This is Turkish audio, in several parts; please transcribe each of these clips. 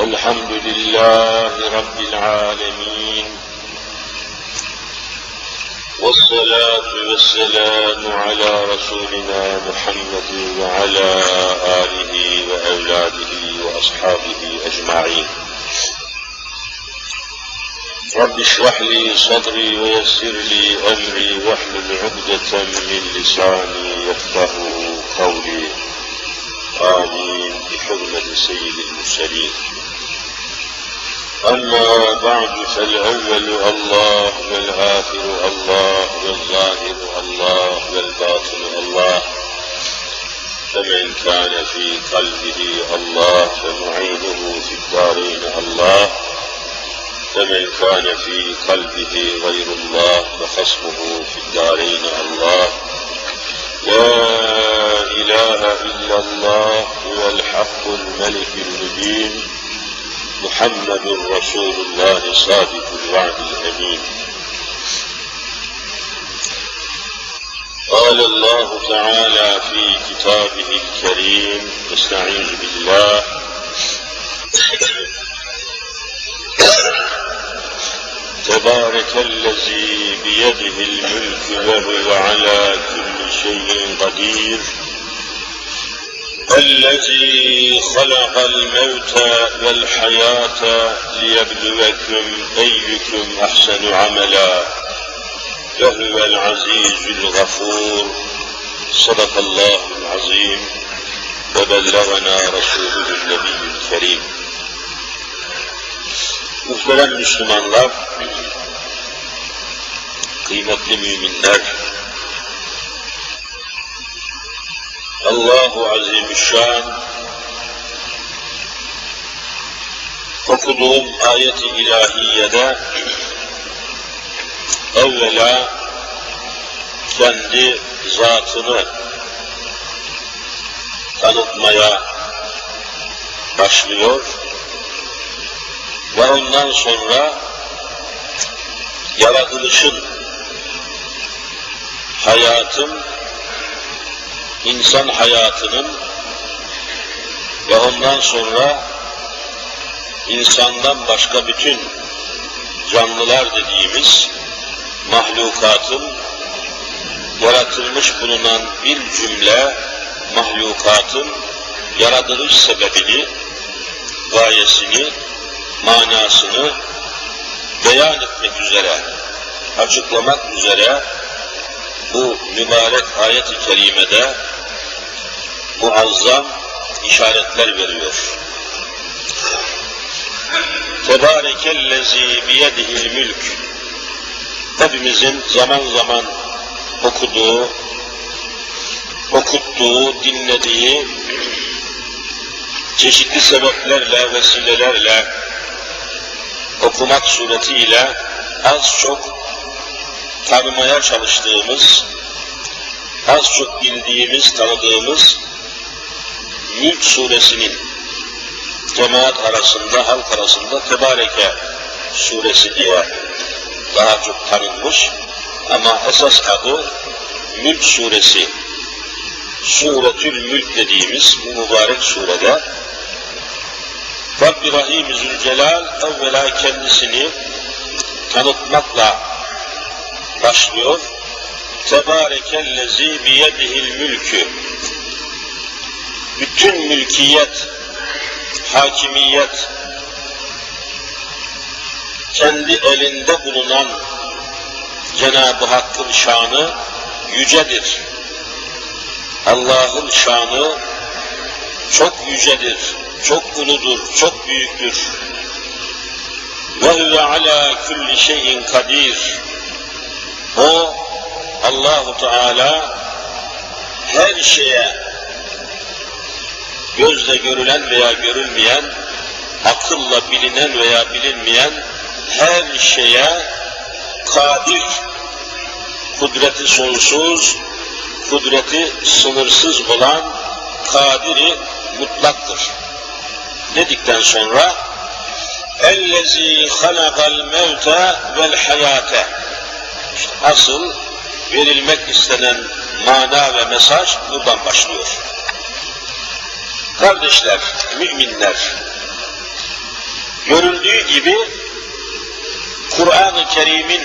الحمد لله رب العالمين والصلاة والسلام على رسولنا محمد وعلى آله وأولاده وأصحابه أجمعين. رب اشرح لي صدري ويسر لي أمري واحلل عقدة من لساني يفقه قولي. آمين. بحرمة سيد المرسلين. أما بعد فالأول الله والآخر الله والظاهر الله والباطن الله. فمن كان في قلبه الله فمعينه في الدارين الله. فمن كان في قلبه غير الله فخصمه في الدارين الله. لا إله إلا الله هو الحق الملك المبين. محمد رسول الله صادق الوعد الأمين. قال الله تعالى في كتابه الكريم استعيذ بالله. تبارك الذي بيده الملك وهو على كل شيء قدير. الذي خلق الموت والحياة ليبلوكم أيكم أحسن عملا. وهو العزيز الغفور. صدق الله العظيم. وبلغنا رسوله النبي الكريم. Muhterem Müslümanlar, kıymetli müminler, Allahu Azimüşşan okuduğum ayet-i ilahiyede evvela kendi zatını tanıtmaya başlıyor ve ondan sonra yaratılışın, hayatın, insan hayatının ve ondan sonra insandan başka bütün canlılar dediğimiz mahlukatın yaratılmış bulunan bir cümle mahlukatın yaratılış sebebini, gayesini, manasını beyan etmek üzere, açıklamak üzere bu mübarek ayet-i kerimede muazzam işaretler veriyor. Tebârekellezî biyedihil mülk hepimizin zaman zaman okuduğu, okuttuğu, dinlediği çeşitli sebeplerle, vesilelerle okumak suretiyle az çok tanımaya çalıştığımız, az çok bildiğimiz, tanıdığımız Mülk suresinin cemaat arasında, halk arasında Tebareke suresi diye daha çok tanınmış ama esas adı Mülk suresi. Suretül Mülk dediğimiz bu mübarek surede Rabbi Rahim Zülcelal evvela kendisini tanıtmakla başlıyor. Tebârekellezî biyedihil mülkü. Bütün mülkiyet, hakimiyet, kendi elinde bulunan Cenab-ı Hakk'ın şanı yücedir. Allah'ın şanı çok yücedir, çok uludur, çok büyüktür. Ve huve ala kulli şeyin kadir. O Allahu Teala her şeye gözle görülen veya görülmeyen, akılla bilinen veya bilinmeyen her şeye kadir, kudreti sonsuz, kudreti sınırsız olan kadiri mutlaktır. Dedikten sonra اَلَّذ۪ي خَلَقَ الْمَوْتَ وَالْحَيَاةَ İşte asıl verilmek istenen mana ve mesaj buradan başlıyor. Kardeşler, müminler, Görüldüğü gibi Kur'an-ı Kerim'in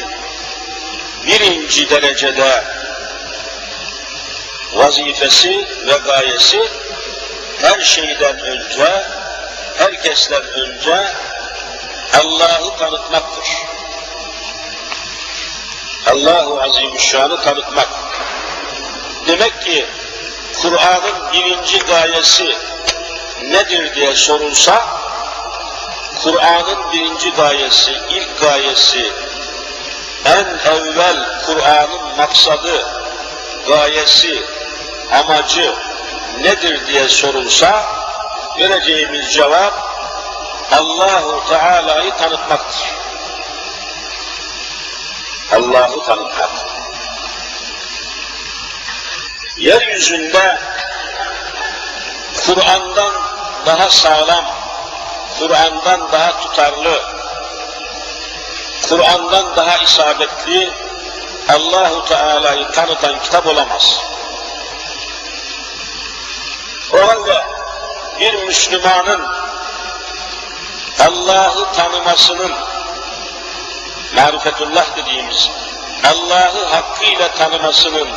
birinci derecede vazifesi ve gayesi her şeyden önce, herkesten önce Allah'ı tanıtmaktır. Allahu Azimüşşan'ı tanıtmak. Demek ki Kur'an'ın birinci gayesi nedir diye sorulsa, Kur'an'ın birinci gayesi, ilk gayesi, en evvel Kur'an'ın maksadı, gayesi, amacı nedir diye sorulsa, vereceğimiz cevap Allahu Teala'yı tanıtmaktır. Allah'ı tanıtmak. Yeryüzünde Kur'an'dan daha sağlam, Kur'an'dan daha tutarlı, Kur'an'dan daha isabetli Allahu Teala'yı tanıtan kitap olamaz. O halde bir Müslümanın Allah'ı tanımasının marifetullah dediğimiz Allah'ı hakkıyla tanımasının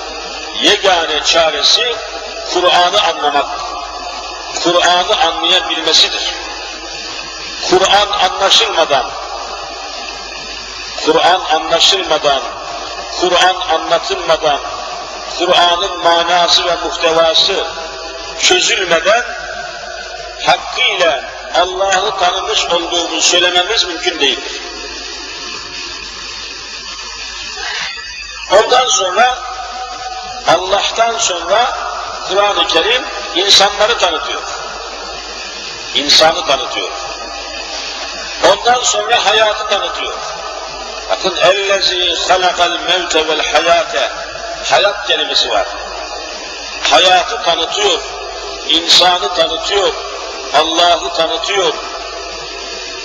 yegane çaresi Kur'an'ı anlamak, Kur'an'ı anlayabilmesidir. Kur'an anlaşılmadan, Kur'an anlaşılmadan, Kur'an anlatılmadan, Kur'an'ın manası ve muhtevası çözülmeden hakkıyla Allah'ı tanımış olduğumuzu söylememiz mümkün değildir. Ondan sonra Allah'tan sonra Kur'an-ı Kerim insanları tanıtıyor. İnsanı tanıtıyor. Ondan sonra hayatı tanıtıyor. Bakın ellezî halakal mevte vel hayate hayat kelimesi var. Hayatı tanıtıyor, insanı tanıtıyor, Allah'ı tanıtıyor.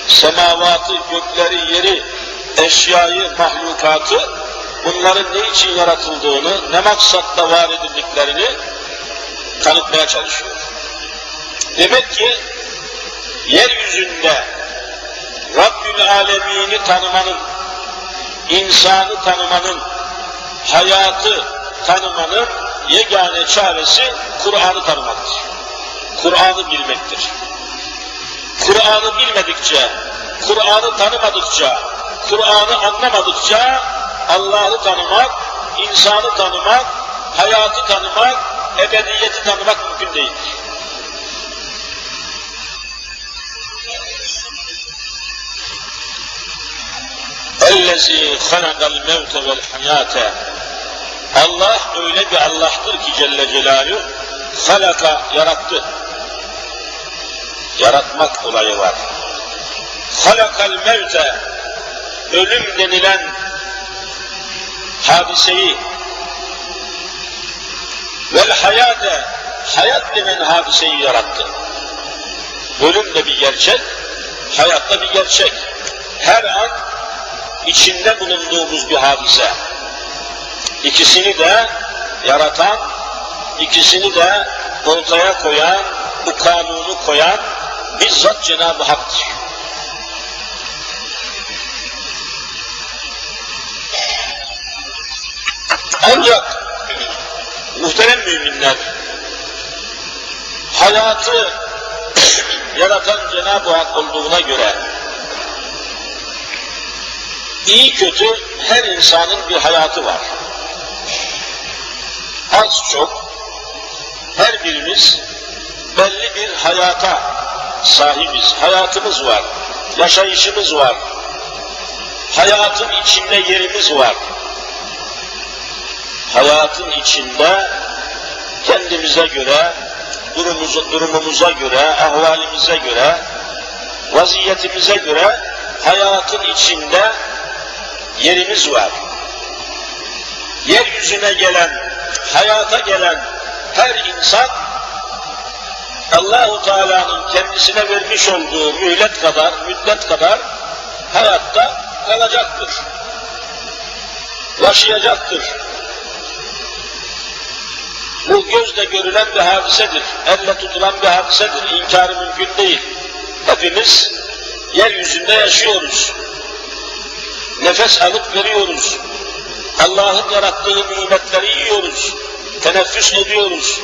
Semavatı, gökleri, yeri, eşyayı, mahlukatı bunların ne için yaratıldığını, ne maksatla var edildiklerini tanıtmaya çalışıyor. Demek ki yeryüzünde Rabbül Alemin'i tanımanın, insanı tanımanın, hayatı tanımanın yegane çaresi Kur'an'ı tanımaktır. Kur'an'ı bilmektir. Kur'an'ı bilmedikçe, Kur'an'ı tanımadıkça, Kur'an'ı anlamadıkça Allah'ı tanımak, insanı tanımak, hayatı tanımak, ebediyeti tanımak mümkün değildir. Ellezî halakal mevte vel hayate Allah öyle bir Allah'tır ki Celle Celaluhu halaka yarattı. Yaratmak olayı var. Halakal mevte ölüm denilen hadiseyi vel hayate, hayat denen hadiseyi yarattı. Ölüm de bir gerçek, hayat da bir gerçek. Her an içinde bulunduğumuz bir hadise. İkisini de yaratan, ikisini de ortaya koyan, bu kanunu koyan bizzat Cenab-ı Hak'tır. Ancak muhterem müminler hayatı yaratan Cenab-ı Hak olduğuna göre iyi kötü her insanın bir hayatı var. Az çok her birimiz belli bir hayata sahibiz. Hayatımız var. Yaşayışımız var. Hayatın içinde yerimiz var. Hayatın içinde kendimize göre, durumumuza, durumumuza göre, ahvalimize göre, vaziyetimize göre hayatın içinde yerimiz var. Yeryüzüne gelen, hayata gelen her insan Allahu Teala'nın kendisine vermiş olduğu mühlet kadar, müddet kadar hayatta kalacaktır. Yaşayacaktır. Bu gözle görülen bir hadisedir. Elle tutulan bir hadisedir. İnkarı mümkün değil. Hepimiz Yeryüzünde yaşıyoruz. Nefes alıp veriyoruz. Allah'ın yarattığı nimetleri yiyoruz. Teneffüs ediyoruz.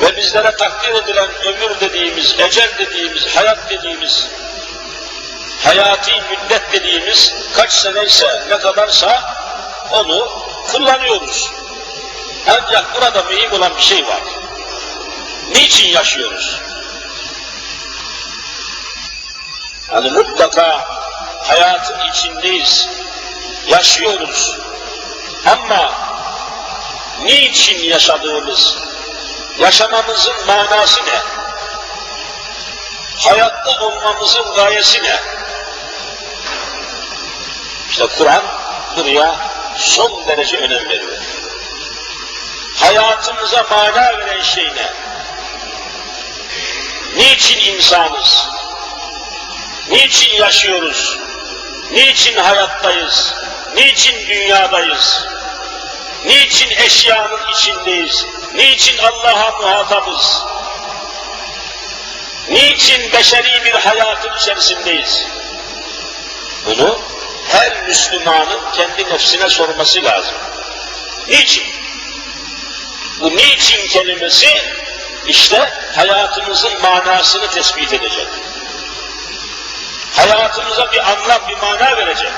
Ve bizlere takdir edilen ömür dediğimiz, ecel dediğimiz, hayat dediğimiz, hayati müddet dediğimiz kaç seneyse, ne kadarsa onu kullanıyoruz. Ancak burada mühim olan bir şey var. Niçin yaşıyoruz? Yani mutlaka hayatın içindeyiz, yaşıyoruz. Ama niçin yaşadığımız, yaşamamızın manası ne? Hayatta olmamızın gayesi ne? İşte Kur'an buraya son derece önem veriyor. Hayatımıza mana veren şey ne? Niçin insanız? Niçin yaşıyoruz? Niçin hayattayız? Niçin dünyadayız? Niçin eşyanın içindeyiz? Niçin Allah'a muhatabız? Niçin beşeri bir hayatın içerisindeyiz? Bunu her Müslümanın kendi nefsine sorması lazım. Niçin? Bu niçin kelimesi işte hayatımızın manasını tespit edecek. Hayatımıza bir anlam, bir mana verecek.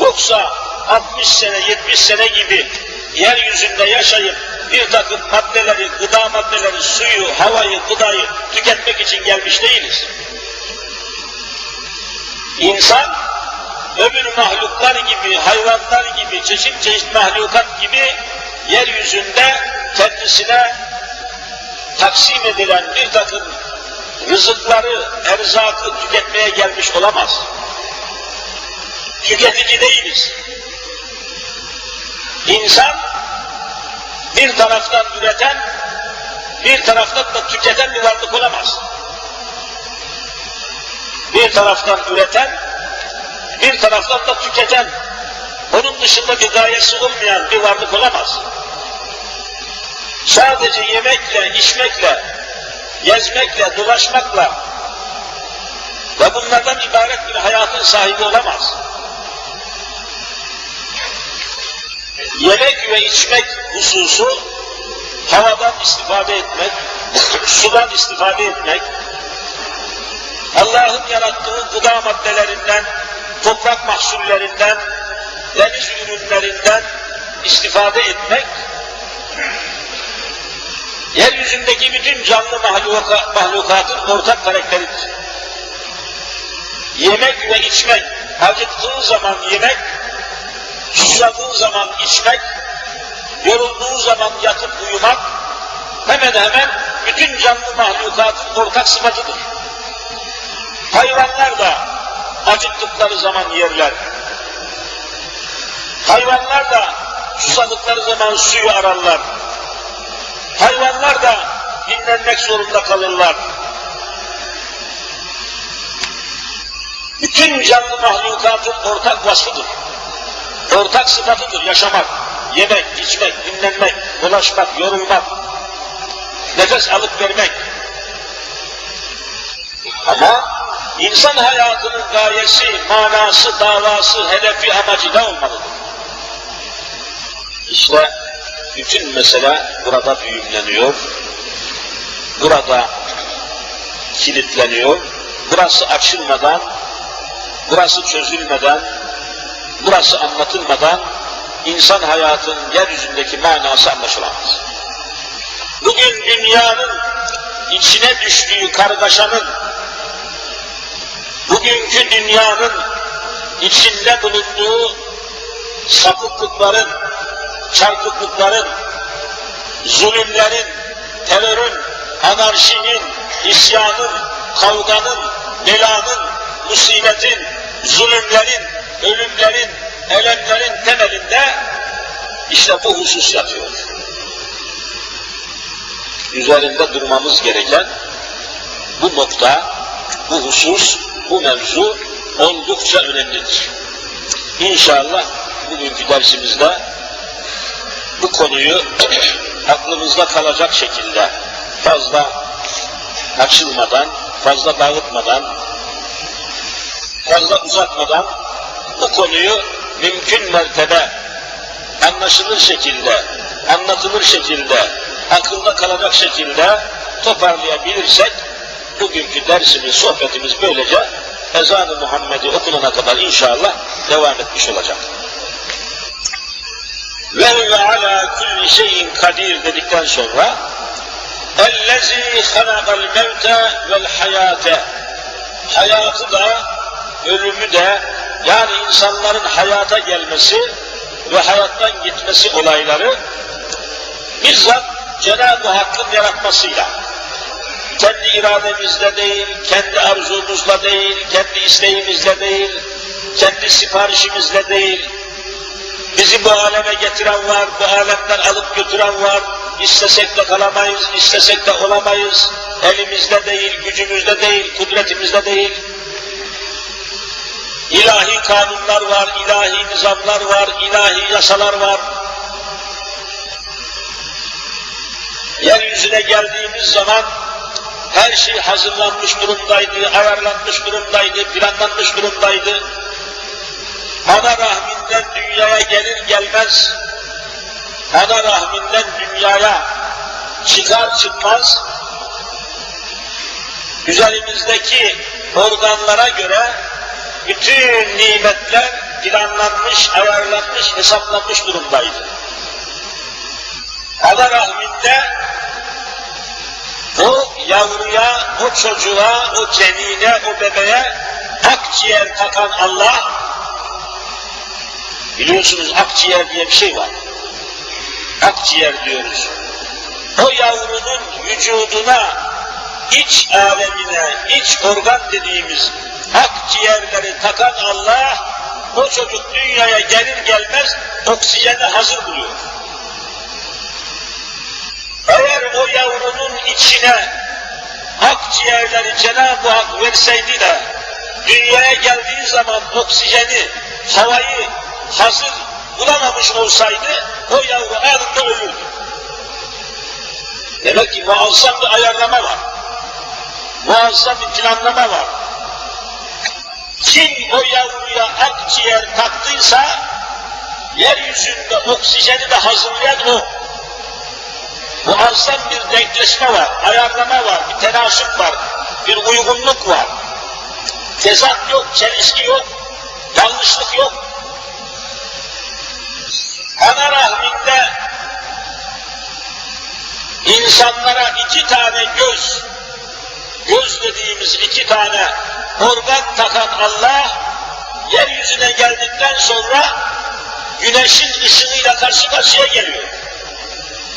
Yoksa 60 sene, 70 sene gibi yeryüzünde yaşayıp bir takım maddeleri, gıda maddeleri, suyu, havayı, gıdayı tüketmek için gelmiş değiliz. İnsan öbür mahluklar gibi, hayvanlar gibi, çeşit çeşit mahlukat gibi yeryüzünde kendisine taksim edilen bir takım rızıkları, erzakı tüketmeye gelmiş olamaz. Tüketici değiliz. İnsan bir taraftan üreten, bir taraftan da tüketen bir varlık olamaz. Bir taraftan üreten, bir taraftan da tüketen, onun dışında bir gayesi olmayan bir varlık olamaz. Sadece yemekle, içmekle, gezmekle, dolaşmakla ve bunlardan ibaret bir hayatın sahibi olamaz. Yemek ve içmek hususu havadan istifade etmek, sudan istifade etmek, Allah'ın yarattığı gıda maddelerinden, toprak mahsullerinden, deniz ürünlerinden istifade etmek, yeryüzündeki bütün canlı mahluka, mahlukatın ortak karakteridir. Yemek ve içmek, acıktığı zaman yemek, susadığı zaman içmek, yorulduğu zaman yatıp uyumak, hemen hemen bütün canlı mahlukatın ortak sıfatıdır. Hayvanlar da acıktıkları zaman yerler. Hayvanlar da susadıkları zaman suyu ararlar. Hayvanlar da dinlenmek zorunda kalırlar. Bütün canlı mahlukatın ortak vasfıdır. Ortak sıfatıdır yaşamak, yemek, içmek, dinlenmek, dolaşmak, yorulmak, nefes alıp vermek. Ama insan hayatının gayesi, manası, davası, hedefi, amacı da olmalıdır. İşte bütün mesele burada düğümleniyor, burada kilitleniyor, burası açılmadan, burası çözülmeden, burası anlatılmadan insan hayatının yeryüzündeki manası anlaşılamaz. Bugün dünyanın içine düştüğü kargaşanın, bugünkü dünyanın içinde bulunduğu sapıklıkların, çarpıklıkların, zulümlerin, terörün, anarşinin, isyanın, kavganın, belanın, musibetin, zulümlerin, ölümlerin, elemlerin temelinde işte bu husus yatıyor. Üzerinde durmamız gereken bu nokta, bu husus, bu mevzu oldukça önemlidir. İnşallah bugünkü dersimizde bu konuyu aklımızda kalacak şekilde fazla açılmadan, fazla dağıtmadan fazla uzatmadan bu konuyu mümkün mertebe anlaşılır şekilde, anlatılır şekilde, akılda kalacak şekilde toparlayabilirsek bugünkü dersimiz, sohbetimiz böylece ezan-ı Muhammed'i okunana kadar inşallah devam etmiş olacak. Ve huve ala kulli şeyin kadir dedikten sonra ellezî halakal mevte vel hayate. Hayatı da ölümü de yani insanların hayata gelmesi ve hayattan gitmesi olayları bizzat Cenab-ı Hakk'ın yaratmasıyla kendi irademizle değil, kendi arzumuzla değil, kendi isteğimizle değil, kendi siparişimizle değil, bizi bu aleme getiren var, bu alemden alıp götüren var, istesek de kalamayız, istesek de olamayız, elimizde değil, gücümüzde değil, kudretimizde değil. İlahi kanunlar var, ilahi nizamlar var, ilahi yasalar var. Yeryüzüne geldiğimiz zaman her şey hazırlanmış durumdaydı, ayarlanmış durumdaydı, planlanmış durumdaydı. Ana rahminden dünyaya gelir gelmez, ana rahminden dünyaya çıkar çıkmaz, üzerimizdeki organlara göre bütün nimetler planlanmış, ayarlanmış, hesaplanmış durumdaydı. Ana rahminde o yavruya, o çocuğa, o cenine, o bebeğe akciğer takan Allah, biliyorsunuz akciğer diye bir şey var. Akciğer diyoruz. O yavrunun vücuduna, iç alemine, iç organ dediğimiz akciğerleri takan Allah, o çocuk dünyaya gelir gelmez oksijeni hazır buluyor. Eğer o yavrunun içine akciğerleri Cenab-ı Hak verseydi de dünyaya geldiği zaman oksijeni, havayı hazır bulamamış olsaydı o yavru anında ölürdü. Demek ki muazzam bir ayarlama var. Muazzam bir planlama var. Kim o yavruya akciğer taktıysa yeryüzünde oksijeni de hazırlayan o. Muazzam bir denkleşme var, ayarlama var, bir tenaşık var, bir uygunluk var. Tezat yok, çelişki yok, yanlışlık yok. Ana rahminde insanlara iki tane göz, göz dediğimiz iki tane organ takan Allah, yeryüzüne geldikten sonra güneşin ışığıyla karşı karşıya geliyor.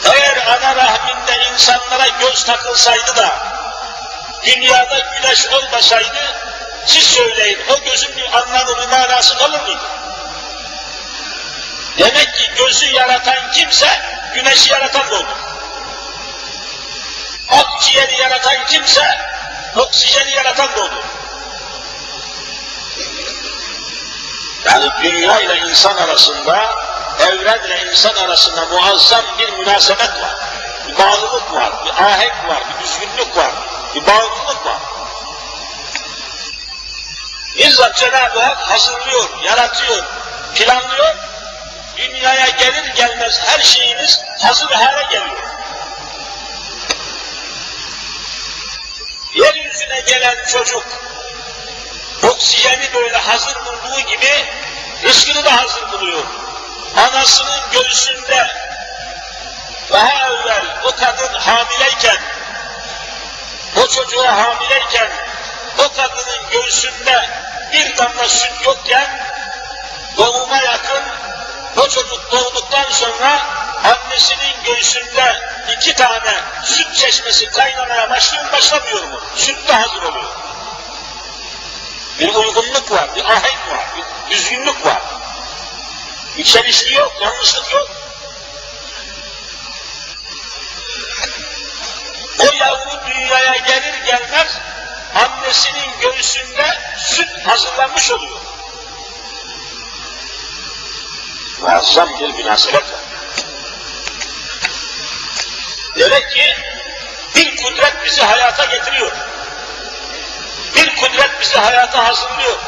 Eğer ana rahminde insanlara göz takılsaydı da dünyada güneş olmasaydı siz söyleyin o gözün bir anlamı bir manası kalır mıydı? Demek ki gözü yaratan kimse güneşi yaratan da olur. Akciğeri yaratan kimse oksijeni yaratan da olur. Yani dünya ile insan arasında evrenle insan arasında muazzam bir münasebet var. Bir bağlılık var, bir ahenk var, bir düzgünlük var, bir bağlılık var. Bizzat Cenab-ı Hak hazırlıyor, yaratıyor, planlıyor. Dünyaya gelir gelmez her şeyimiz hazır hale geliyor. Yeryüzüne gelen çocuk oksijeni böyle hazır bulduğu gibi rızkını da hazır buluyor anasının göğsünde daha evvel o kadın hamileyken, o çocuğa hamileyken, o kadının göğsünde bir damla süt yokken, doğuma yakın, o çocuk doğduktan sonra annesinin göğsünde iki tane süt çeşmesi kaynamaya başlıyor başlamıyor mu? Süt de hazır oluyor. Bir uygunluk var, bir ahenk var, bir düzgünlük var. Bir çelişki yok, yanlışlık yok. O yavru dünyaya gelir gelmez annesinin göğsünde süt hazırlanmış oluyor. Muazzam bir münasebet var. Demek ki bir kudret bizi hayata getiriyor. Bir kudret bizi hayata hazırlıyor.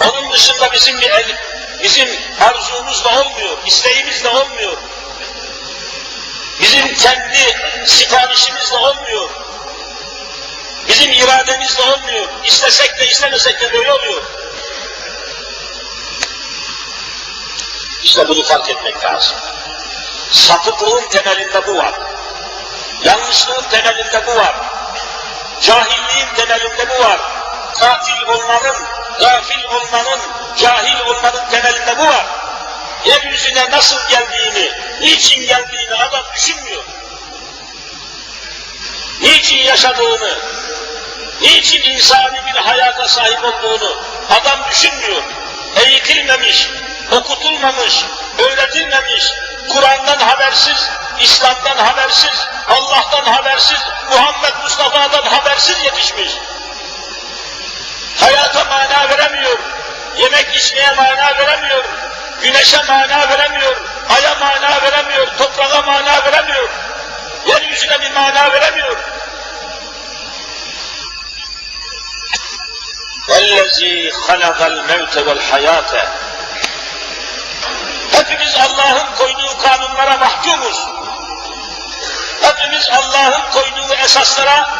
Onun dışında bizim bir el, bizim arzumuz da olmuyor, isteğimiz de olmuyor. Bizim kendi siparişimiz de olmuyor. Bizim irademiz de olmuyor. İstesek de istemesek de böyle oluyor. İşte bunu fark etmek lazım. Sapıklığın temelinde bu var. Yanlışlığın temelinde bu var. Cahilliğin temelinde bu var. Katil olmanın, gafil olmanın, cahil olmanın temelinde bu var. Yeryüzüne nasıl geldiğini, niçin geldiğini adam düşünmüyor. Niçin yaşadığını, niçin insani bir hayata sahip olduğunu adam düşünmüyor. Eğitilmemiş, okutulmamış, öğretilmemiş, Kur'an'dan habersiz, İslam'dan habersiz, Allah'tan habersiz, Muhammed Mustafa'dan habersiz yetişmiş. Hayata mana veremiyor, yemek içmeye mana veremiyor, güneşe mana veremiyor, aya mana veremiyor, toprağa mana veremiyor, yeryüzüne bir mana veremiyor. وَالَّذ۪ي خَلَقَ الْمَوْتَ وَالْحَيَاةَ Hepimiz Allah'ın koyduğu kanunlara mahkumuz. Hepimiz Allah'ın koyduğu esaslara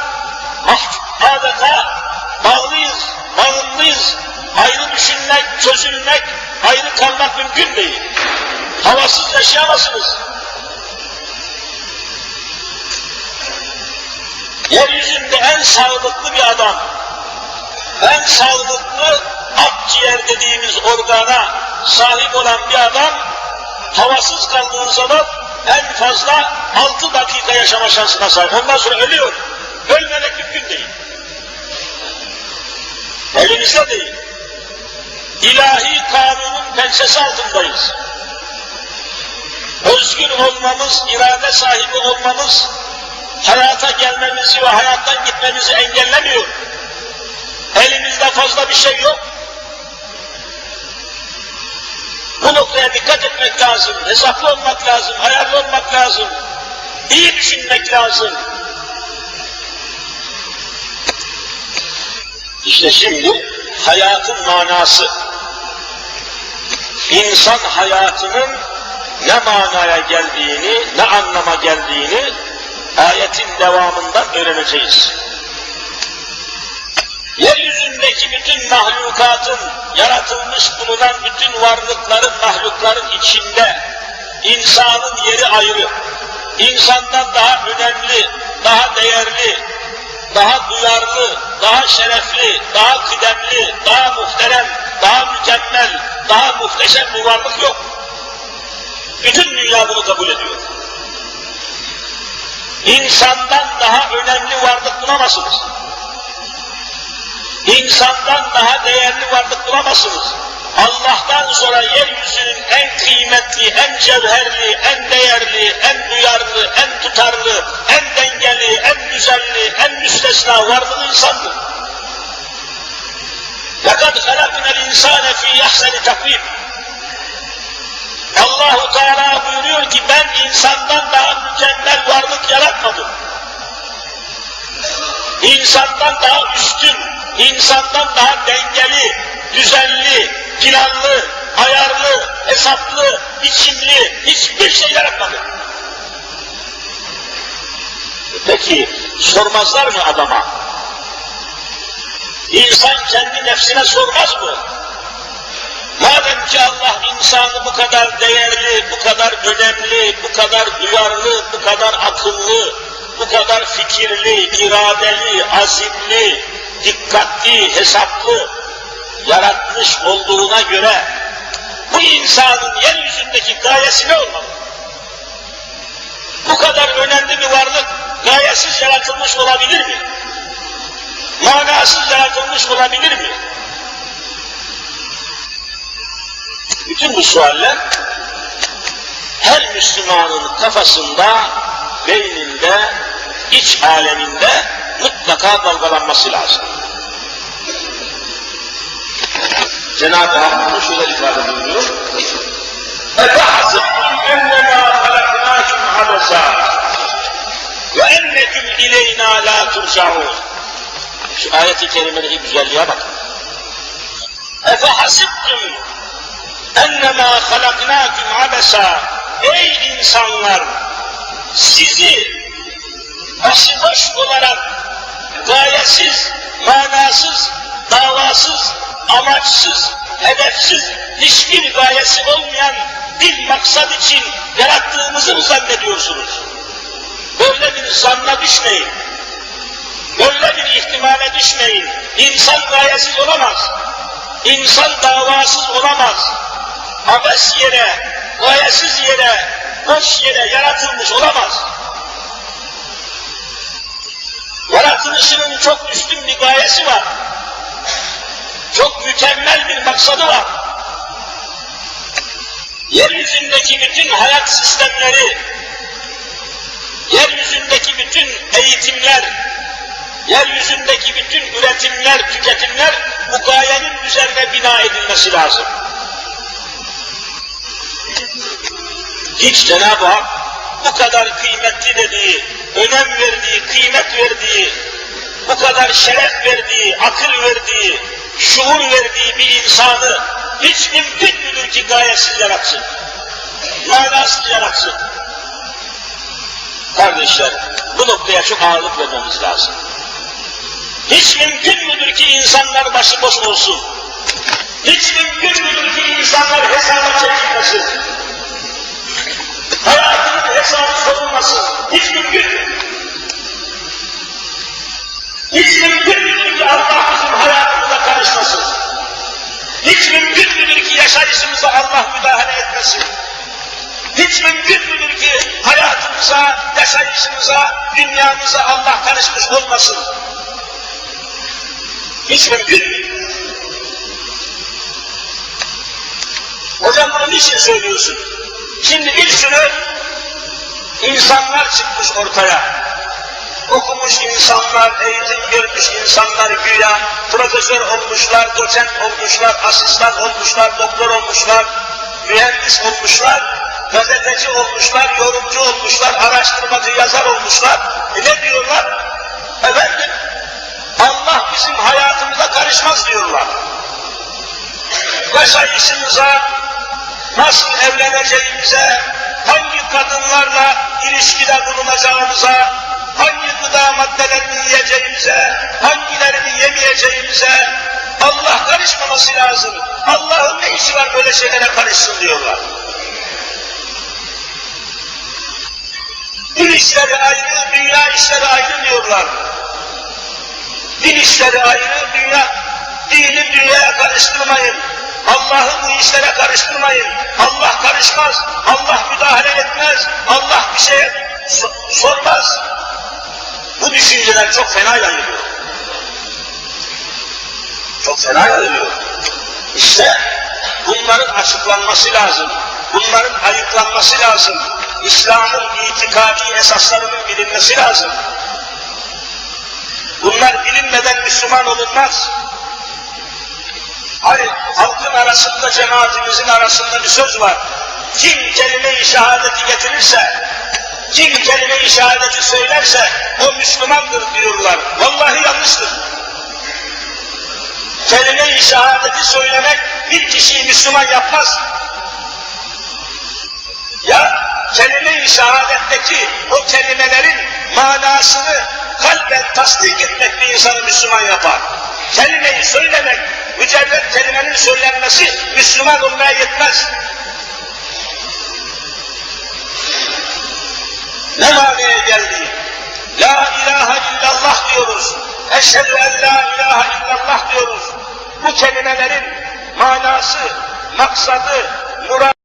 mahkum, adeta bağlıyız, bağımlıyız. Ayrı düşünmek, çözülmek, ayrı kalmak mümkün değil. Havasız yaşayamazsınız. Yeryüzünde en sağlıklı bir adam, en sağlıklı akciğer dediğimiz organa sahip olan bir adam havasız kaldığı zaman en fazla altı dakika yaşama şansına sahip. Ondan sonra ölüyor. Ölmemek mümkün değil. Elimizde değil. İlahi kanunun pençesi altındayız. Özgür olmamız, irade sahibi olmamız, hayata gelmemizi ve hayattan gitmemizi engellemiyor. Elimizde fazla bir şey yok. Bu noktaya dikkat etmek lazım, hesaplı olmak lazım, ayarlı olmak lazım, iyi düşünmek lazım. İşte şimdi hayatın manası, insan hayatının ne manaya geldiğini, ne anlama geldiğini ayetin devamında öğreneceğiz. Yeryüzündeki bütün mahlukatın, yaratılmış bulunan bütün varlıkların, mahlukların içinde insanın yeri ayrı. İnsandan daha önemli, daha değerli, daha duyarlı, daha şerefli, daha kıdemli, daha muhterem, daha mükemmel, daha muhteşem bir varlık yok. Bütün dünya bunu kabul ediyor. İnsandan daha önemli varlık bulamazsınız. İnsandan daha değerli varlık bulamazsınız. Allah'tan sonra yeryüzünün en kıymetli, en cevherli, en değerli, en duyarlı, en tutarlı, en dengeli, en güzelli, en müstesna varlığı insandır. لَقَدْ خَلَقْنَا الْاِنْسَانَ ف۪ي يَحْسَنِ تَقْوِيمٍ Allahu Teala buyuruyor ki ben insandan daha mükemmel varlık yaratmadım. İnsandan daha üstün, insandan daha dengeli, düzenli, planlı, ayarlı, hesaplı, biçimli hiçbir şey yaratmadı. Peki sormazlar mı adama? İnsan kendi nefsine sormaz mı? Madem ki Allah insanı bu kadar değerli, bu kadar önemli, bu kadar duyarlı, bu kadar akıllı, bu kadar fikirli, iradeli, azimli, dikkatli, hesaplı yaratmış olduğuna göre bu insanın yeryüzündeki gayesi ne olmalı? Bu kadar önemli bir varlık gayesiz yaratılmış olabilir mi? Manasız yaratılmış olabilir mi? Bütün bu sualler her Müslümanın kafasında, beyninde, iç aleminde mutlaka dalgalanması lazım. Cenab-ı Hak bunu şöyle ifade buyuruyor. اَفَحَسِبْتُمْ اَنَّمَا خَلَقْنَاكُمْ عَبَسًا وَاَنَّكُمْ اِلَيْنَا لَا تُرْجَعُونَ Şu ayet-i kerimenin güzelliğe bakın. Efe hasibtum ennemâ halaknâküm abesa Ey insanlar! Sizi başıboş olarak gayesiz, manasız, davasız, amaçsız, hedefsiz, hiçbir gayesi olmayan bir maksat için yarattığımızı mı zannediyorsunuz? Böyle bir zanna düşmeyin. Böyle bir ihtimale düşmeyin. İnsan gayesiz olamaz. İnsan davasız olamaz. Abes yere, gayesiz yere, boş yere yaratılmış olamaz. Yaratılışının çok üstün bir gayesi var. Çok mükemmel bir maksadı var. Yeryüzündeki bütün hayat sistemleri, yeryüzündeki bütün eğitimler, yeryüzündeki bütün üretimler, tüketimler bu gayenin üzerine bina edilmesi lazım. Hiç Cenab-ı Hak bu kadar kıymetli dediği, önem verdiği, kıymet verdiği, bu kadar şeref verdiği, akıl verdiği, şuur verdiği bir insanı hiç mümkün müdür ki gayesiz yaratsın? Manasız yaratsın. Kardeşler, bu noktaya çok ağırlık vermemiz lazım. Hiç mümkün müdür ki insanlar başıboş olsun? Hiç mümkün müdür ki insanlar hesaba çekilmesin? Allah müdahale etmesin? Hiç mümkün müdür ki hayatımıza, yaşayışımıza, dünyamıza Allah karışmış olmasın? Hiç mümkün mü? Hocam bunu niçin söylüyorsun? Şimdi bir sürü insanlar çıkmış ortaya. Okumuş insanlar, eğitim görmüş insanlar güya, profesör olmuşlar, doçent olmuşlar, asistan olmuşlar, doktor olmuşlar, mühendis olmuşlar, gazeteci olmuşlar, yorumcu olmuşlar, araştırmacı, yazar olmuşlar. E ne diyorlar? Efendim, Allah bizim hayatımıza karışmaz diyorlar. Yaşayışımıza, nasıl evleneceğimize, hangi kadınlarla ilişkide bulunacağımıza, hangi gıda maddelerini yiyeceğimize, hangilerini yemeyeceğimize Allah karışmaması lazım. Allah'ın ne işi var böyle şeylere karışsın diyorlar. Din işleri ayrı, dünya işleri ayrı diyorlar. Din işleri ayrı, dünya, dini dünyaya karıştırmayın. Allah'ı bu işlere karıştırmayın. Allah karışmaz, Allah müdahale etmez, Allah bir şeye so sormaz. Bu düşünceler çok fena yayılıyor. Çok fena yayılıyor. İşte bunların açıklanması lazım. Bunların ayıklanması lazım. İslam'ın itikadi esaslarının bilinmesi lazım. Bunlar bilinmeden Müslüman olunmaz. Hani halkın arasında, cemaatimizin arasında bir söz var. Kim kelime-i şehadeti getirirse, kim kelime-i şehadeti söylerse o Müslümandır diyorlar. Vallahi yanlıştır. Kelime-i şehadeti söylemek bir kişiyi Müslüman yapmaz. Ya kelime-i şehadetteki o kelimelerin manasını kalben tasdik etmek bir insanı Müslüman yapar. Kelimeyi söylemek, mücerret kelimenin söylenmesi Müslüman olmaya yetmez. Ne manaya geldi? La ilahe illallah diyoruz. Eşhedü en la ilahe illallah diyoruz. Bu kelimelerin manası, maksadı, muradı,